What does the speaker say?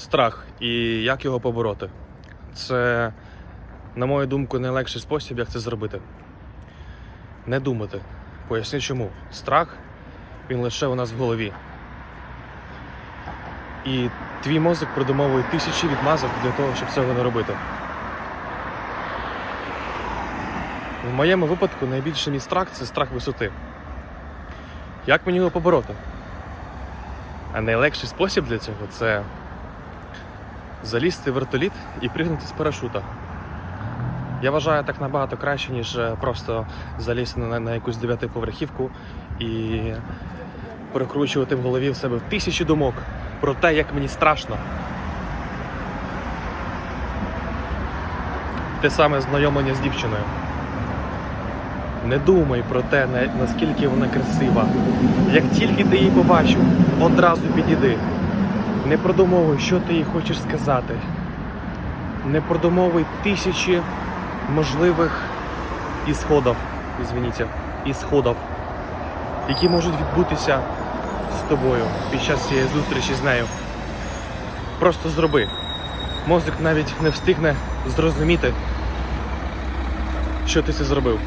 Страх і як його побороти. Це, на мою думку, найлегший спосіб, як це зробити. Не думати. Поясню чому. Страх він лише у нас в голові. І твій мозок придумовує тисячі відмазок для того, щоб цього не робити. В моєму випадку найбільший мій страх це страх висоти. Як мені його побороти? А найлегший спосіб для цього це залізти в вертоліт і пригнути з парашута. Я вважаю так набагато краще, ніж е, просто залізти на, на якусь дев'ятиповерхівку і перекручувати в голові в себе тисячі думок про те, як мені страшно. Те саме знайомлення з дівчиною. Не думай про те, наскільки вона красива. Як тільки ти її побачив, одразу підійди. Не продумовуй, що ти їй хочеш сказати. Не продумовуй тисячі можливих ісходів, извините, ісходів, які можуть відбутися з тобою під час цієї зустрічі з нею. Просто зроби. Мозок навіть не встигне зрозуміти, що ти це зробив.